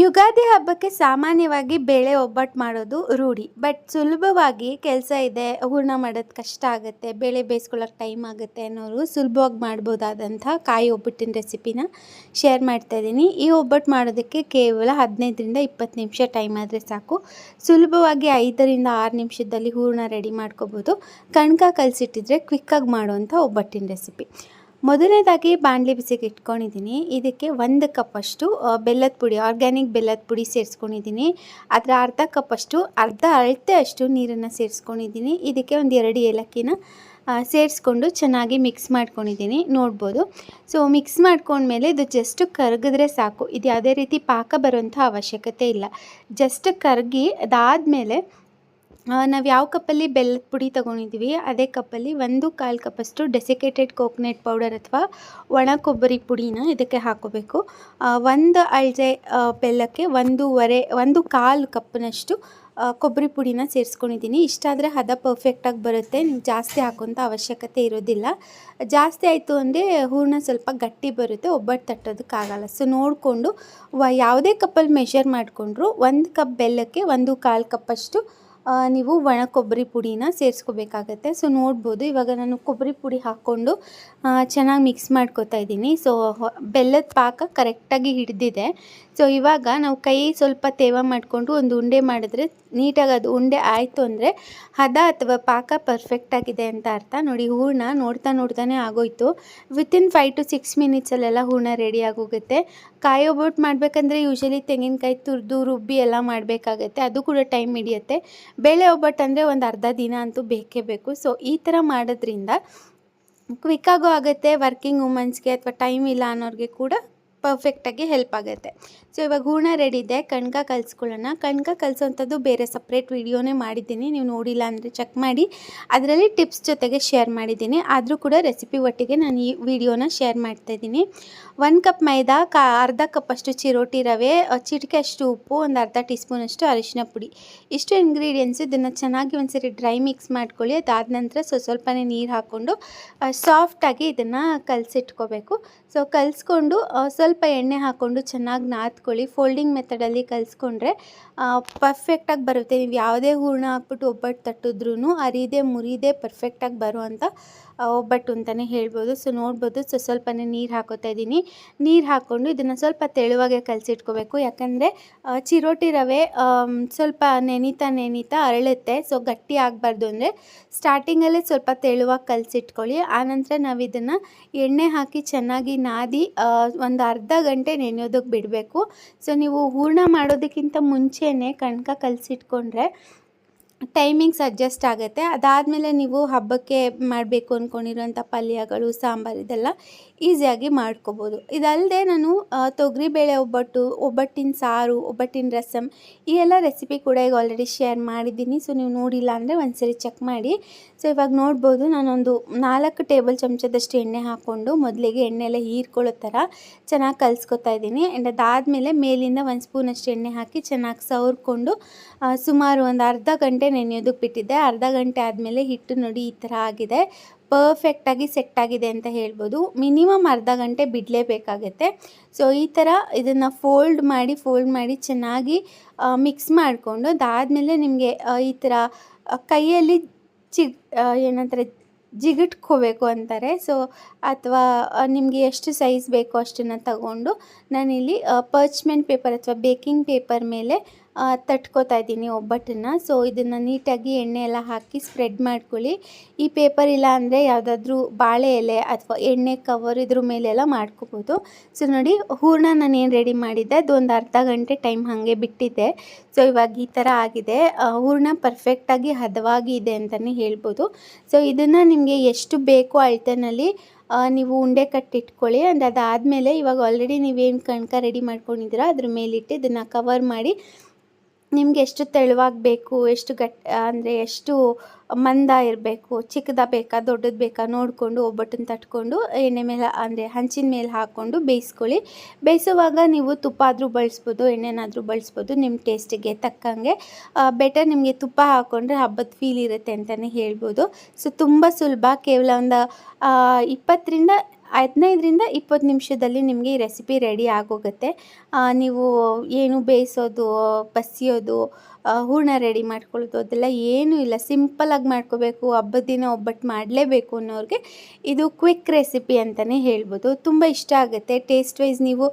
ಯುಗಾದಿ ಹಬ್ಬಕ್ಕೆ ಸಾಮಾನ್ಯವಾಗಿ ಬೇಳೆ ಒಬ್ಬಟ್ಟು ಮಾಡೋದು ರೂಢಿ, ಬಟ್ ಸುಲಭವಾಗಿ ಕೆಲಸ ಇದೆ, ಹೂರ್ಣ ಮಾಡೋದು ಕಷ್ಟ ಆಗುತ್ತೆ, ಬೇಳೆ ಬೇಯಿಸ್ಕೊಳ್ಳೋಕೆ ಟೈಮ್ ಆಗುತ್ತೆ ಅನ್ನೋರು ಸುಲಭವಾಗಿ ಮಾಡ್ಬೋದಾದಂಥ ಕಾಯಿ ಒಬ್ಬಟ್ಟಿನ ರೆಸಿಪಿನ ಶೇರ್ ಮಾಡ್ತಾ ಇದ್ದೀನಿ. ಈ ಒಬ್ಬಟ್ಟು ಮಾಡೋದಕ್ಕೆ ಕೇವಲ ಹದಿನೈದರಿಂದ ಇಪ್ಪತ್ತು ನಿಮಿಷ ಟೈಮ್ ಆದರೆ ಸಾಕು. ಸುಲಭವಾಗಿ ಐದರಿಂದ ಆರು ನಿಮಿಷದಲ್ಲಿ ಹೂರ್ಣ ರೆಡಿ ಮಾಡ್ಕೋಬೋದು. ಕಣ್ಕ ಕಲಸಿಟ್ಟಿದ್ರೆ ಕ್ವಿಕ್ಕಾಗಿ ಮಾಡುವಂಥ ಒಬ್ಬಟ್ಟಿನ ರೆಸಿಪಿ. ಮೊದಲನೇದಾಗಿ ಬಾಣಲೆ ಬಿಸಿಗೆ ಇಟ್ಕೊಂಡಿದ್ದೀನಿ. ಇದಕ್ಕೆ ಒಂದು ಕಪ್ಪಷ್ಟು ಬೆಲ್ಲದ ಪುಡಿ ಆರ್ಗ್ಯಾನಿಕ್ ಬೆಲ್ಲದ ಪುಡಿ ಸೇರಿಸ್ಕೊಂಡಿದ್ದೀನಿ. ಅದರ ಅರ್ಧ ಕಪ್ಪಷ್ಟು ಅರ್ಧ ಅಳತೆ ಅಷ್ಟು ನೀರನ್ನು ಸೇರಿಸ್ಕೊಂಡಿದ್ದೀನಿ. ಇದಕ್ಕೆ ಒಂದು ಎರಡು ಏಲಕ್ಕಿನ ಸೇರಿಸ್ಕೊಂಡು ಚೆನ್ನಾಗಿ ಮಿಕ್ಸ್ ಮಾಡ್ಕೊಂಡಿದ್ದೀನಿ. ನೋಡ್ಬೋದು. ಸೊ ಮಿಕ್ಸ್ ಮಾಡ್ಕೊಂಡ್ಮೇಲೆ ಇದು ಜಸ್ಟ್ ಕರಗಿದ್ರೆ ಸಾಕು. ಇದು ಯಾವುದೇ ರೀತಿ ಪಾಕ ಬರುವಂಥ ಅವಶ್ಯಕತೆ ಇಲ್ಲ. ಜಸ್ಟ್ ಕರಗಿ ಅದಾದಮೇಲೆ ನಾವು ಯಾವ ಕಪ್ಪಲ್ಲಿ ಬೆಲ್ಲದ ಪುಡಿ ತೊಗೊಂಡಿದ್ದೀವಿ ಅದೇ ಕಪ್ಪಲ್ಲಿ ಒಂದು ಕಾಲು ಕಪ್ಪಷ್ಟು ಡೆಸಿಕೇಟೆಡ್ ಕೋಕೋನಟ್ ಪೌಡರ್ ಅಥವಾ ಒಣ ಕೊಬ್ಬರಿ ಪುಡಿನ ಇದಕ್ಕೆ ಹಾಕೋಬೇಕು. ಒಂದು ಅಳಜೆ ಬೆಲ್ಲಕ್ಕೆ ಒಂದೂವರೆ ಒಂದು ಕಾಲು ಕಪ್ನಷ್ಟು ಕೊಬ್ಬರಿ ಪುಡಿನ ಸೇರಿಸ್ಕೊಂಡಿದ್ದೀನಿ ಇಷ್ಟಾದರೆ ಹದ ಪರ್ಫೆಕ್ಟಾಗಿ ಬರುತ್ತೆ, ನೀವು ಜಾಸ್ತಿ ಹಾಕೋಂಥ ಅವಶ್ಯಕತೆ ಇರೋದಿಲ್ಲ. ಜಾಸ್ತಿ ಆಯಿತು ಅಂದರೆ ಹೂರ್ಣ ಸ್ವಲ್ಪ ಗಟ್ಟಿ ಬರುತ್ತೆ ಒಬ್ಬಟ್ಟು ತಟ್ಟೋದಕ್ಕಾಗಲ್ಲ. ಸೊ ನೋಡಿಕೊಂಡು ಯಾವುದೇ ಕಪ್ಪಲ್ಲಿ ಮೆಷರ್ ಮಾಡಿಕೊಂಡ್ರು ಒಂದು ಕಪ್ ಬೆಲ್ಲಕ್ಕೆ ಒಂದು ಕಾಲು ಕಪ್ಪಷ್ಟು ನೀವು ಒಣ ಕೊಬ್ಬರಿ ಪುಡಿನ ಸೇರಿಸ್ಕೋಬೇಕಾಗತ್ತೆ. ಸೊ ನೋಡ್ಬೋದು. ಇವಾಗ ನಾನು ಕೊಬ್ಬರಿ ಪುಡಿ ಹಾಕ್ಕೊಂಡು ಚೆನ್ನಾಗಿ ಮಿಕ್ಸ್ ಮಾಡ್ಕೊತಾ ಇದ್ದೀನಿ. ಸೊ ಬೆಲ್ಲದ ಪಾಕ ಕರೆಕ್ಟಾಗಿ ಹಿಡಿದಿದೆ. ಸೊ ಇವಾಗ ನಾವು ಕೈ ಸ್ವಲ್ಪ ತೇವ ಮಾಡಿಕೊಂಡು ಒಂದು ಉಂಡೆ ಮಾಡಿದ್ರೆ ನೀಟಾಗಿ ಅದು ಉಂಡೆ ಆಯಿತು ಅಂದರೆ ಹದ ಅಥವಾ ಪಾಕ ಪರ್ಫೆಕ್ಟ್ ಆಗಿದೆ ಅಂತ ಅರ್ಥ. ನೋಡಿ, ಹೂರ್ಣ ನೋಡ್ತಾ ನೋಡ್ತಾನೆ ಆಗೋಯ್ತು. ವಿತಿನ್ ಫೈವ್ ಟು ಸಿಕ್ಸ್ ಮಿನಿಟ್ಸಲ್ಲೆಲ್ಲ ಹೂರ್ಣ ರೆಡಿ ಆಗೋಗುತ್ತೆ. ಕಾಯಿ ಮಾಡಬೇಕಂದ್ರೆ ಯೂಶಲಿ ತೆಂಗಿನಕಾಯಿ ತುರಿದು ರುಬ್ಬಿ ಎಲ್ಲ ಮಾಡಬೇಕಾಗತ್ತೆ. ಅದು ಕೂಡ ಟೈಮ್ ಹಿಡಿಯುತ್ತೆ. ಬೇಳೆ ಒಬ್ಬಟ್ಟು ಅಂದರೆ ಒಂದು ಅರ್ಧ ದಿನ ಅಂತೂ ಬೇಕೇ ಬೇಕು. ಸೊ ಈ ಥರ ಮಾಡೋದ್ರಿಂದ ಕ್ವಿಕ್ಕಾಗೂ ಆಗುತ್ತೆ ವರ್ಕಿಂಗ್ ವುಮೆನ್ಸ್ಗೆ ಅಥವಾ ಟೈಮ್ ಇಲ್ಲ ಅನ್ನೋರಿಗೆ ಕೂಡ ಪರ್ಫೆಕ್ಟಾಗಿ ಹೆಲ್ಪ್ ಆಗುತ್ತೆ. ಸೊ ಇವಾಗ ಹೂರ್ಣ ರೆಡಿ ಇದೆ, ಕಣ್ಕ ಕಲಿಸ್ಕೊಳ್ಳೋಣ. ಕಣ್ಕ ಕಲಿಸೋವಂಥದ್ದು ಬೇರೆ ಸಪ್ರೇಟ್ ವಿಡಿಯೋನೇ ಮಾಡಿದ್ದೀನಿ. ನೀವು ನೋಡಿಲ್ಲ ಅಂದರೆ ಚೆಕ್ ಮಾಡಿ. ಅದರಲ್ಲಿ ಟಿಪ್ಸ್ ಜೊತೆಗೆ ಶೇರ್ ಮಾಡಿದ್ದೀನಿ. ಆದರೂ ಕೂಡ ರೆಸಿಪಿ ಒಟ್ಟಿಗೆ ನಾನು ಈ ವಿಡಿಯೋನ ಶೇರ್ ಮಾಡ್ತಾ ಇದ್ದೀನಿ. ಒಂದು ಕಪ್ ಮೈದಾ, ಕಾ, ಅರ್ಧ ಕಪ್ಪಷ್ಟು ಚಿರೋಟಿ ರವೆ ಚಿಟಿಕೆ ಅಷ್ಟು ಉಪ್ಪು, ಒಂದು ಅರ್ಧ ಟೀ ಸ್ಪೂನಷ್ಟು ಅರಿಶಿನ ಪುಡಿ. ಇಷ್ಟು ಇಂಗ್ರೀಡಿಯೆಂಟ್ಸ್ ಇದನ್ನು ಚೆನ್ನಾಗಿ ಒಂದ್ಸರಿ ಡ್ರೈ ಮಿಕ್ಸ್ ಮಾಡ್ಕೊಳ್ಳಿ. ಅದಾದ ನಂತರ ಸ್ವಲ್ಪ ಸ್ವಲ್ಪನೇ ನೀರು ಹಾಕ್ಕೊಂಡು ಸಾಫ್ಟಾಗಿ ಇದನ್ನು ಕಲಸಿಟ್ಕೋಬೇಕು. ಸೊ ಕಲಿಸ್ಕೊಂಡು ಸ್ವಲ್ಪ ಎಣ್ಣೆ ಹಾಕ್ಕೊಂಡು ಚೆನ್ನಾಗಿ ನಾದ್ಕೊಳ್ಳಿ. ಫೋಲ್ಡಿಂಗ್ ಮೆಥಡಲ್ಲಿ ಕಲಿಸ್ಕೊಂಡ್ರೆ ಪರ್ಫೆಕ್ಟಾಗಿ ಬರುತ್ತೆ. ನೀವು ಯಾವುದೇ ಹೂರ್ಣ ಹಾಕ್ಬಿಟ್ಟು ಒಬ್ಬಟ್ಟು ತಟ್ಟಿದ್ರೂ ಅರಿದೆ ಮುರಿದೆ ಪರ್ಫೆಕ್ಟಾಗಿ ಬರುವಂಥ ಒಬ್ಬಟ್ಟು ಅಂತಲೇ ಹೇಳ್ಬೋದು. ಸೊ ನೋಡ್ಬೋದು. ಸೊ ಸ್ವಲ್ಪನೇ ನೀರು ಹಾಕೋತಾ ಇದ್ದೀನಿ. ನೀರು ಹಾಕ್ಕೊಂಡು ಇದನ್ನು ಸ್ವಲ್ಪ ತೆಳುವಾಗೆ ಕಲಸಿಟ್ಕೋಬೇಕು. ಯಾಕಂದರೆ ಚಿರೋಟಿ ರವೆ ಸ್ವಲ್ಪ ನೆನೀತಾ ನೆನೀತಾ ಅರಳುತ್ತೆ. ಸೊ ಗಟ್ಟಿ ಆಗಬಾರ್ದು ಅಂದರೆ ಸ್ಟಾರ್ಟಿಂಗಲ್ಲೇ ಸ್ವಲ್ಪ ತೆಳುವಾಗಿ ಕಲಸಿಟ್ಕೊಳ್ಳಿ. ಆನಂತರ ನಾವು ಇದನ್ನು ಎಣ್ಣೆ ಹಾಕಿ ಚೆನ್ನಾಗಿ ನಾದಿ ಒಂದು ಅರ್ಧ ಗಂಟೆ ನೆನೆಯೋದಕ್ಕೆ ಬಿಡಬೇಕು. ಸೊ ನೀವು ಹೂರ್ಣ ಮಾಡೋದಕ್ಕಿಂತ ಮುಂಚೆನೇ ಕಣಕ ಕಲಸಿಟ್ಕೊಂಡ್ರೆ ಟೈಮಿಂಗ್ಸ್ ಅಡ್ಜಸ್ಟ್ ಆಗುತ್ತೆ. ಅದಾದಮೇಲೆ ನೀವು ಹಬ್ಬಕ್ಕೆ ಮಾಡಬೇಕು ಅಂದ್ಕೊಂಡಿರೋಂಥ ಪಲ್ಯಗಳು, ಸಾಂಬಾರು ಇದೆಲ್ಲ ಈಸಿಯಾಗಿ ಮಾಡ್ಕೋಬೋದು. ಇದಲ್ಲದೆ ನಾನು ತೊಗರಿಬೇಳೆ ಒಬ್ಬಟ್ಟು, ಒಬ್ಬಟ್ಟಿನ ಸಾರು, ಒಬ್ಬಟ್ಟಿನ ರಸಮ್ ಈ ಎಲ್ಲ ರೆಸಿಪಿ ಕೂಡ ಈಗ ಆಲ್ರೆಡಿ ಶೇರ್ ಮಾಡಿದ್ದೀನಿ. ಸೊ ನೀವು ನೋಡಿಲ್ಲ ಅಂದರೆ ಒಂದ್ಸರಿ ಚೆಕ್ ಮಾಡಿ. ಸೊ ಇವಾಗ ನೋಡ್ಬೋದು ನಾನೊಂದು ನಾಲ್ಕು ಟೇಬಲ್ ಚಮಚದಷ್ಟು ಎಣ್ಣೆ ಹಾಕ್ಕೊಂಡು ಮೊದಲಿಗೆ ಎಣ್ಣೆ ಎಲ್ಲ ಹೀರ್ಕೊಳ್ಳೋ ಥರ ಚೆನ್ನಾಗಿ ಕಲಿಸ್ಕೊತಾ ಇದ್ದೀನಿ. ಆ್ಯಂಡ್ ಅದಾದಮೇಲೆ ಮೇಲಿಂದ ಒಂದು ಸ್ಪೂನಷ್ಟು ಎಣ್ಣೆ ಹಾಕಿ ಚೆನ್ನಾಗಿ ಸವರ್ಕೊಂಡು ಸುಮಾರು ಒಂದು ಅರ್ಧ ಗಂಟೆ ನೆನೆಯೋದಕ್ಕೆ ಬಿಟ್ಟಿದ್ದೆ. ಅರ್ಧ ಗಂಟೆ ಆದಮೇಲೆ ಹಿಟ್ಟು ನೋಡಿ ಈ ಥರ ಆಗಿದೆ. ಪರ್ಫೆಕ್ಟಾಗಿ ಸೆಟ್ ಆಗಿದೆ ಅಂತ ಹೇಳ್ಬೋದು. ಮಿನಿಮಮ್ ಅರ್ಧ ಗಂಟೆ ಬಿಡಲೇಬೇಕಾಗತ್ತೆ. ಸೊ ಈ ಥರ ಇದನ್ನು ಫೋಲ್ಡ್ ಮಾಡಿ ಫೋಲ್ಡ್ ಮಾಡಿ ಚೆನ್ನಾಗಿ ಮಿಕ್ಸ್ ಮಾಡಿಕೊಂಡು ಅದಾದಮೇಲೆ ನಿಮಗೆ ಈ ಥರ ಕೈಯಲ್ಲಿ ಚಿಗ್ ಏನಂತಾರೆ, ಜಿಗಿಟ್ಕೋಬೇಕು ಅಂತಾರೆ. ಸೊ ಅಥವಾ ನಿಮಗೆ ಎಷ್ಟು ಸೈಜ್ ಬೇಕೋ ಅಷ್ಟನ್ನು ತಗೊಂಡು ನಾನಿಲ್ಲಿ ಪರ್ಚ್ಮೆಂಟ್ ಪೇಪರ್ ಅಥವಾ ಬೇಕಿಂಗ್ ಪೇಪರ್ ಮೇಲೆ ತಟ್ಕೋತಾ ಇದ್ದೀನಿ ಒಬ್ಬಟ್ಟನ್ನು. ಸೊ ಇದನ್ನು ನೀಟಾಗಿ ಎಣ್ಣೆ ಎಲ್ಲ ಹಾಕಿ ಸ್ಪ್ರೆಡ್ ಮಾಡ್ಕೊಳ್ಳಿ. ಈ ಪೇಪರ್ ಇಲ್ಲ ಅಂದರೆ ಯಾವುದಾದ್ರೂ ಬಾಳೆ ಎಲೆ ಅಥವಾ ಎಣ್ಣೆ ಕವರ್ ಇದ್ರ ಮೇಲೆಲ್ಲ ಮಾಡ್ಕೋಬೋದು. ಸೊ ನೋಡಿ, ಹೂರ್ಣ ನಾನು ಏನು ರೆಡಿ ಮಾಡಿದ್ದೆ. ಅದೊಂದು ಅರ್ಧ ಗಂಟೆ ಟೈಮ್ ಹಾಗೆ ಬಿಟ್ಟಿದ್ದೆ ಸೊ ಇವಾಗ ಈ ಥರ ಆಗಿದೆ. ಹೂರಣ ಪರ್ಫೆಕ್ಟಾಗಿ ಹದವಾಗಿ ಇದೆ ಅಂತಲೇ ಹೇಳ್ಬೋದು. ಸೊ ಇದನ್ನು ನಿಮಗೆ ಎಷ್ಟು ಬೇಕೋ ಅಳ್ತನಲ್ಲಿ ನೀವು ಉಂಡೆ ಕಟ್ಟಿಟ್ಕೊಳ್ಳಿ. ಆ್ಯಂಡ್ ಅದಾದಮೇಲೆ ಇವಾಗ ಆಲ್ರೆಡಿ ನೀವೇನು ಕಣ್ಕ ರೆಡಿ ಮಾಡ್ಕೊಂಡಿದ್ದೀರಾ, ಅದ್ರ ಮೇಲಿಟ್ಟು ಇದನ್ನು ಕವರ್ ಮಾಡಿ ನಿಮ್ಗೆ ಎಷ್ಟು ತೆಳುವಾಗಿ ಬೇಕು ಎಷ್ಟು ಗಟ್, ಅಂದರೆ ಎಷ್ಟು ಮಂದ ಇರಬೇಕು, ಚಿಕ್ಕದ ಬೇಕಾ, ದೊಡ್ಡದು ಬೇಕಾ ನೋಡಿಕೊಂಡು, ಒಬ್ಬಟ್ಟನ್ನು ತಟ್ಕೊಂಡು, ಎಣ್ಣೆ ಮೇಲೆ, ಅಂದರೆ ಹಂಚಿನ ಮೇಲೆ ಹಾಕ್ಕೊಂಡು ಬೇಯಿಸ್ಕೊಳ್ಳಿ. ಬೇಯಿಸುವಾಗ ನೀವು ತುಪ್ಪ ಆದರೂ ಬಳಸ್ಬೋದು, ಎಣ್ಣೆನಾದರೂ ಬಳಸ್ಬೋದು ನಿಮ್ಮ ಟೇಸ್ಟಿಗೆ ತಕ್ಕಂಗೆ. ಬೆಟರ್ ನಿಮಗೆ ತುಪ್ಪ ಹಾಕ್ಕೊಂಡ್ರೆ ಹಬ್ಬದ ಫೀಲ್ ಇರುತ್ತೆ ಅಂತಲೇ ಹೇಳ್ಬೋದು. ಸೊ ತುಂಬ ಸುಲಭ. ಕೇವಲ ಒಂದು ಇಪ್ಪತ್ತರಿಂದ ಹದಿನೈದರಿಂದ ಇಪ್ಪತ್ತು ನಿಮಿಷದಲ್ಲಿ ನಿಮಗೆ ಈ ರೆಸಿಪಿ ರೆಡಿ ಆಗೋಗುತ್ತೆ. ನೀವು ಏನು ಬೇಯಿಸೋದು ಬಸಿಯೋದು ಹೂರ್ಣ ರೆಡಿ ಮಾಡ್ಕೊಳ್ಳೋದು ಅದೆಲ್ಲ ಏನೂ ಇಲ್ಲ. ಸಿಂಪಲಾಗಿ ಮಾಡ್ಕೋಬೇಕು, ಹಬ್ಬದ ದಿನ ಒಬ್ಬಟ್ಟು ಮಾಡಲೇಬೇಕು ಅನ್ನೋರಿಗೆ ಇದು ಕ್ವಿಕ್ ರೆಸಿಪಿ ಅಂತಲೇ ಹೇಳ್ಬೋದು. ತುಂಬ ಇಷ್ಟ ಆಗುತ್ತೆ. ಟೇಸ್ಟ್ ವೈಸ್ ನೀವು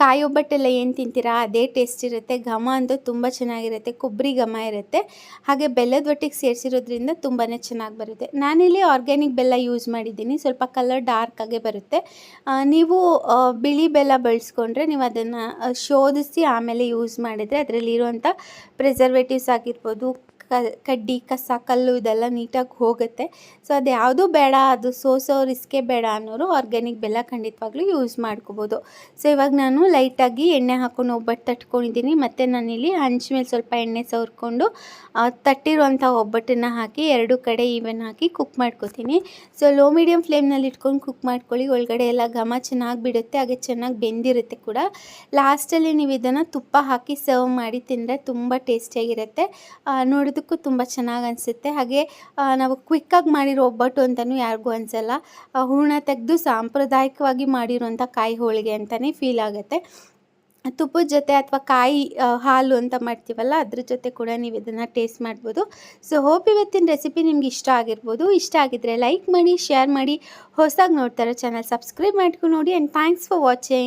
ಕಾಯಿ ಒಬ್ಬಟ್ಟೆಲ್ಲ ಏನು ತಿಂತೀರಾ? ಅದೇ ಟೇಸ್ಟ್ ಇರುತ್ತೆ. ಘಮ ಅಂತೂ ತುಂಬ ಚೆನ್ನಾಗಿರುತ್ತೆ. ಕೊಬ್ಬರಿ ಘಮ ಇರುತ್ತೆ. ಹಾಗೆ ಬೆಲ್ಲದ ಒಟ್ಟಿಗೆ ಸೇರಿಸಿರೋದ್ರಿಂದ ತುಂಬಾ ಚೆನ್ನಾಗಿ ಬರುತ್ತೆ. ನಾನಿಲ್ಲಿ ಆರ್ಗ್ಯಾನಿಕ್ ಬೆಲ್ಲ ಯೂಸ್ ಮಾಡಿದ್ದೀನಿ. ಸ್ವಲ್ಪ ಕಲರ್ ಡಾರ್ಕ್ ಆಗೇ ಬರುತ್ತೆ. ನೀವು ಬಿಳಿ ಬೆಲ್ಲ ಬಳಸ್ಕೊಂಡ್ರೆ ನೀವು ಅದನ್ನು ಶೋಧಿಸಿ ಆಮೇಲೆ ಯೂಸ್ ಮಾಡಿದರೆ ಅದರಲ್ಲಿರುವಂಥ ಪ್ರಿಸರ್ವೇಟಿವ್ಸ್ ಆಗಿರ್ಬೋದು ಕಡ್ಡಿ ಕಸ ಕಲ್ಲು ಇದೆಲ್ಲ ನೀಟಾಗಿ ಹೋಗುತ್ತೆ. ಸೊ ಅದು ಯಾವುದೂ ಬೇಡ ಅದು ಸೋಸೋ ರಿಸ್ಕೇ ಬೇಡ ಅನ್ನೋರು ಆರ್ಗ್ಯಾನಿಕ್ ಬೆಲ್ಲ ಖಂಡಿತವಾಗ್ಲೂ ಯೂಸ್ ಮಾಡ್ಕೋಬೋದು. ಸೊ ಇವಾಗ ನಾನು ಲೈಟಾಗಿ ಎಣ್ಣೆ ಹಾಕ್ಕೊಂಡು ಒಬ್ಬಟ್ಟು ತಟ್ಕೊಂಡಿದ್ದೀನಿ. ಮತ್ತು ನಾನಿಲ್ಲಿ ಮೇಲೆ ಸ್ವಲ್ಪ ಎಣ್ಣೆ ಸವರ್ಕೊಂಡು ತಟ್ಟಿರುವಂಥ ಒಬ್ಬಟ್ಟನ್ನು ಹಾಕಿ ಎರಡು ಕಡೆ ಈವನ್ ಹಾಕಿ ಕುಕ್ ಮಾಡ್ಕೋತೀನಿ. ಸೊ ಲೋ ಮೀಡಿಯಮ್ ಫ್ಲೇಮ್ನಲ್ಲಿ ಇಟ್ಕೊಂಡು ಕುಕ್ ಮಾಡ್ಕೊಳ್ಳಿ. ಒಳಗಡೆ ಎಲ್ಲ ಘಮ ಚೆನ್ನಾಗಿ ಬಿಡುತ್ತೆ ಹಾಗೆ ಚೆನ್ನಾಗಿ ಬೆಂದಿರುತ್ತೆ ಕೂಡ. ಲಾಸ್ಟಲ್ಲಿ ನೀವು ಇದನ್ನು ತುಪ್ಪ ಹಾಕಿ ಸರ್ವ್ ಮಾಡಿ ತಿಂದರೆ ತುಂಬ ಟೇಸ್ಟಿಯಾಗಿರುತ್ತೆ ಆ, ನೋಡೋದಕ್ಕೂ ತುಂಬ ಚೆನ್ನಾಗಿ ಅನಿಸುತ್ತೆ. ಹಾಗೆ ನಾವು ಕ್ವಿಕ್ಕಾಗಿ ಮಾಡಿರೋ ಒಬ್ಬಟ್ಟು ಅಂತಲೂ ಯಾರಿಗೂ ಅನಿಸಲ್ಲ. ಹೂರ್ಣ ತೆಗೆದು ಸಾಂಪ್ರದಾಯಿಕವಾಗಿ ಮಾಡಿರುವಂಥ ಕಾಯಿ ಹೋಳಿಗೆ ಅಂತಲೇ ಫೀಲ್ ಆಗುತ್ತೆ. ತುಪ್ಪದ ಜೊತೆ ಅಥವಾ ಕಾಯಿ ಹಾಲು ಅಂತ ಮಾಡ್ತೀವಲ್ಲ, ಅದ್ರ ಜೊತೆ ಕೂಡ ನೀವು ಇದನ್ನು ಟೇಸ್ಟ್ ಮಾಡ್ಬೋದು. ಸೊ ಹೋಪ್ ಇವತ್ತಿನ ರೆಸಿಪಿ ನಿಮ್ಗೆ ಇಷ್ಟ ಆಗಿರ್ಬೋದು. ಇಷ್ಟ ಆಗಿದ್ರೆ ಲೈಕ್ ಮಾಡಿ ಶೇರ್ ಮಾಡಿ ಹೊಸದಾಗಿ ನೋಡ್ತಾರೋ ಚಾನಲ್ ಸಬ್ಸ್ಕ್ರೈಬ್ ಮಾಡ್ಕೊಂಡು ನೋಡಿ ಆ್ಯಂಡ್ ಥ್ಯಾಂಕ್ಸ್ ಫಾರ್ ವಾಚಿಂಗ್